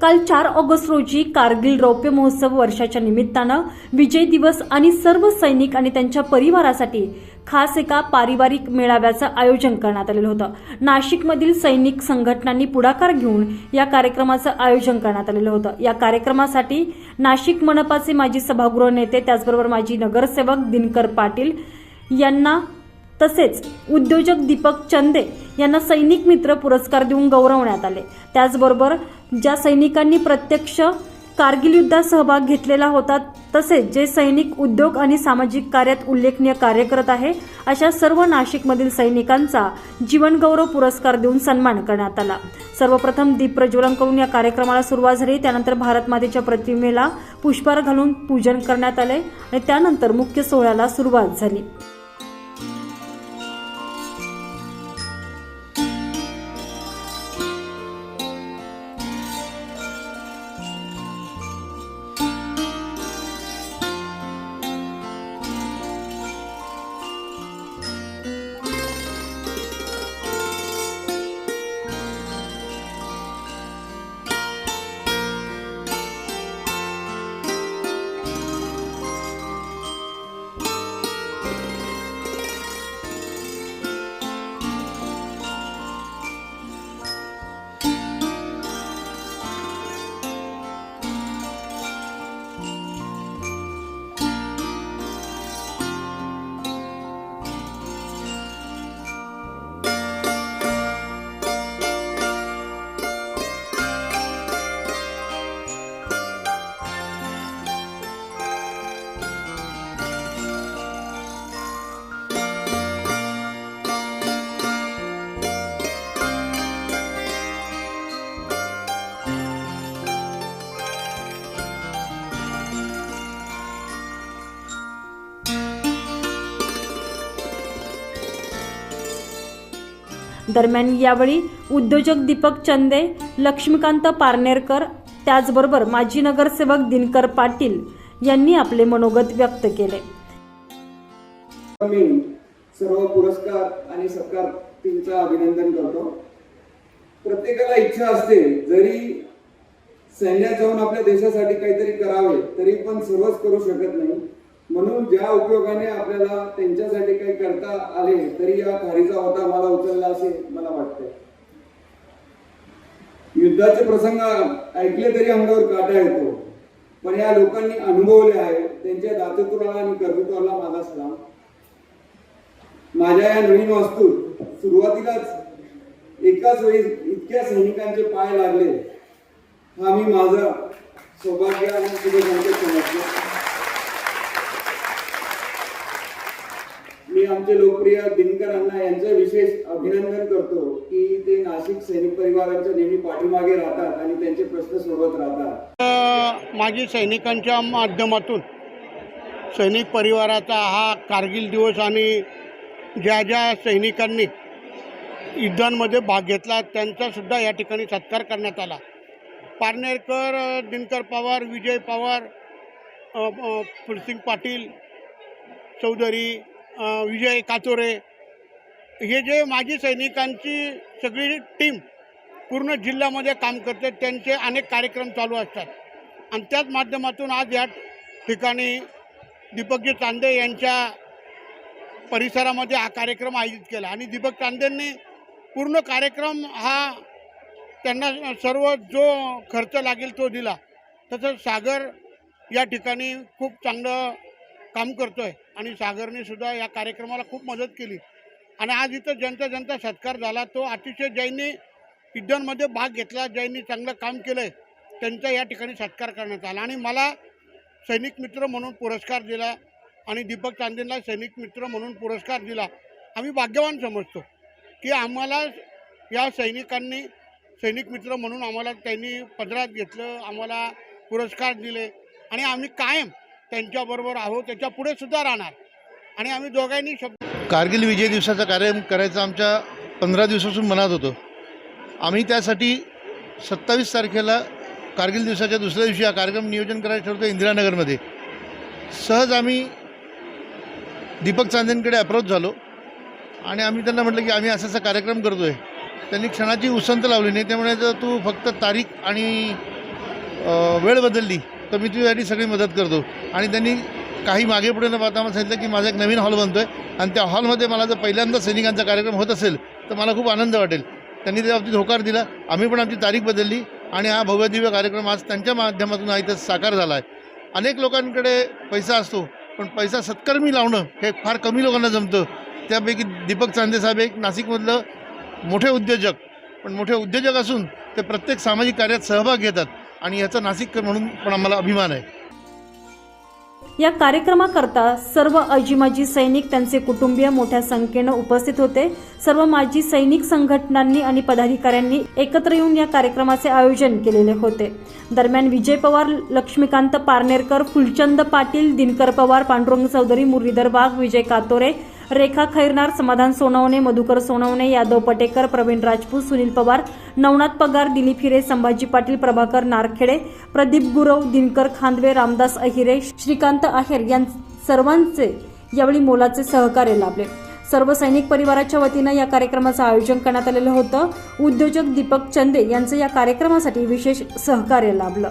काल चार ऑगस्ट रोजी कारगिल रौप्य महोत्सव वर्षाच्या निमित्तानं विजय दिवस आणि सर्व सैनिक आणि त्यांच्या परिवारासाठी खास एका पारिवारिक मेळाव्याचं आयोजन करण्यात आलेलं होतं. नाशिकमधील सैनिक संघटनांनी पुढाकार घेऊन या कार्यक्रमाचं आयोजन करण्यात आलेलं होतं. या कार्यक्रमासाठी नाशिक मनपाचे माजी सभागृह नेते त्याचबरोबर माजी नगरसेवक दिनकर पाटील यांना तसेच उद्योजक दीपक चंदे यांना सैनिक मित्र पुरस्कार देऊन गौरवण्यात आले. त्याचबरोबर ज्या सैनिकांनी प्रत्यक्ष कारगिल युद्धात सहभाग घेतलेला होता तसेच जे सैनिक उद्योग आणि सामाजिक कार्यात उल्लेखनीय कार्य करत आहे अशा सर्व नाशिकमधील सैनिकांचा जीवनगौरव पुरस्कार देऊन सन्मान करण्यात आला. सर्वप्रथम दीप प्रज्वलन करून या कार्यक्रमाला सुरुवात झाली. त्यानंतर भारतमातेच्या प्रतिमेला पुष्पहार घालून पूजन करण्यात आले आणि त्यानंतर मुख्य सोहळ्याला सुरुवात झाली. दरम्यान यावेळी उद्योजक दीपक चंदे लक्ष्मीकांत पारनेरकर त्याचबरोबर माजी नगरसेवक दिनकर पाटील यांनी आपले मनोगत व्यक्त केले. मी सर्व पुरस्कार आणि सत्कार सत्कारतींचं अभिनंदन करतो. प्रत्येकाला इच्छा असते जरी सैन्यात जाऊन आपल्या देशासाठी काहीतरी करावे तरी पण सर्वच करू शकत नाही. म्हणून ज्या उपयोगाने आपल्याला त्यांच्यासाठी काही करता आले तरी या खारीचा होता मला उचलला असे मला वाटते युद्धाचे प्रसंग ऐकले तरी अंगावर काटा येतो. पण या लोकांनी अनुभवले आहे त्यांच्या दातृत्वाला आणि कर्तृत्वाला माझा सलाम. माझ्या या नवीन वास्तूत सुरुवातीलाच एकाच वेळी इतक्या सैनिकांचे पाय लागले. हा मी माझं सौभाग्य आणि शुभसंकेत समजतो. आमचे लोकप्रिय दिनकर अण्णा यांचं विशेष अभिनंदन करतो की ते नाशिक सैनिक परिवारांच्या नेहमी पाठीमागे राहतात आणि त्यांचे प्रश्न सोडवत राहतात. माजी सैनिकांच्या माध्यमातून सैनिक परिवाराचा हा कारगिल दिवस आणि ज्या ज्या सैनिकांनी युद्धांमध्ये भाग घेतला त्यांचासुद्धा या ठिकाणी सत्कार करण्यात आला. पारनेरकर दिनकर पवार विजय पवार अ, फुलसिंग पाटील चौधरी विजय कातोरे हे जे माजी सैनिकांची सगळी टीम पूर्ण जिल्ह्यामध्ये काम करते त्यांचे अनेक कार्यक्रम चालू असतात. आणि त्याच माध्यमातून आज या ठिकाणी दीपकजी चांदे यांच्या परिसरामध्ये हा कार्यक्रम आयोजित केला. आणि दीपक चांदेंनी पूर्ण कार्यक्रम हा त्यांना सर्व जो खर्च लागेल तो दिला. तसंच सागर या ठिकाणी खूप चांगलं काम करतो आहे आणि सागरने सुद्धा या कार्यक्रमाला खूप मदत केली. आणि आज इथं ज्यांचा ज्यांचा सत्कार झाला. तो अतिशय ज्यांनी युद्धांमध्ये भाग घेतला. ज्यांनी चांगलं काम केलं आहे त्यांचा या ठिकाणी सत्कार करण्यात आला. आणि मला सैनिक मित्र म्हणून पुरस्कार दिला. आणि दीपक चांदेंना सैनिक मित्र म्हणून पुरस्कार दिला. आम्ही भाग्यवान समजतो की आम्हाला या सैनिकांनी सैनिक मित्र म्हणून आम्हाला त्यांनी पदरात घेतलं आम्हाला पुरस्कार दिले. आणि आम्ही कायम त्यांच्याबरोबर आहोत त्याच्या पुढे सुद्धा राहणार. आणि आम्ही दोघांनी शब्द कारगिल विजय दिवसाचा कार्यक्रम करायचा आमच्या पंधरा दिवसापासून मनात होतो. आम्ही त्यासाठी सत्तावीस तारखेला कारगिल दिवसाच्या दुसऱ्या दिवशी हा कार्यक्रम नियोजन करायचं ठरवतो इंदिरानगरमध्ये. सहज आम्ही दीपक चांदेंकडे अप्रोच झालो. आणि आम्ही त्यांना म्हटलं की आम्ही असा असा कार्यक्रम करतो आहे त्यांनी क्षणाची उसंत लावली नाही त्यामुळे जर तू फक्त तारीख आणि वेळ बदलली. तर मी तुझ्यासाठी सगळी मदत करतो. आणि त्यांनी काही मागे पुढे न पाहता मला सांगितलं की माझा एक नवीन हॉल बनतो आहे आणि त्या हॉलमध्ये मला जर पहिल्यांदा सैनिकांचा कार्यक्रम होत असेल तर मला खूप आनंद वाटेल. त्यांनी त्या बाबतीत होकार दिला. आम्ही पण आमची तारीख बदलली. आणि हा भव्यदिव्य कार्यक्रम आज त्यांच्या माध्यमातून हा इथं साकार झाला आहे अनेक लोकांकडे पैसा असतो पण पैसा सत्कर्मी लावणं हे फार कमी लोकांना जमतं. त्यापैकी दीपक चांदेसाहेब एक नाशिकमधलं मोठे उद्योजक. पण मोठे उद्योजक असून ते प्रत्येक सामाजिक कार्यात सहभाग घेतात. आणि याचा नाशिककर म्हणून पण आम्हाला अभिमान आहे. या कार्यक्रमाकरता सर्व अजिमाजी सैनिक त्यांचे कुटुंबीय मोठ्या संख्येनं उपस्थित होते. सर्व माजी सैनिक संघटनांनी आणि पदाधिकाऱ्यांनी एकत्र येऊन या कार्यक्रमाचे आयोजन केलेले होते. दरम्यान विजय पवार लक्ष्मीकांत पारनेरकर फुलचंद पाटील दिनकर पवार पांडुरंग चौधरी मुरलीधर वाघ विजय कातोरे रेखा खैरनार समाधान सोनवणे मधुकर सोनवणे यादव पटेकर प्रवीण राजपूत सुनील पवार नवनाथ पगार दिलीप हिरे संभाजी पाटील प्रभाकर नारखेडे प्रदीप गुरव दिनकर खांदवे रामदास अहिरे श्रीकांत आहेर यां सर्वांचे यावेळी मोलाचे सहकार्य लाभले. सर्व सैनिक परिवाराच्या वतीनं या कार्यक्रमाचं आयोजन करण्यात आलेलं होतं. उद्योजक दीपक चंदे यांचं या कार्यक्रमासाठी विशेष सहकार्य लाभलं.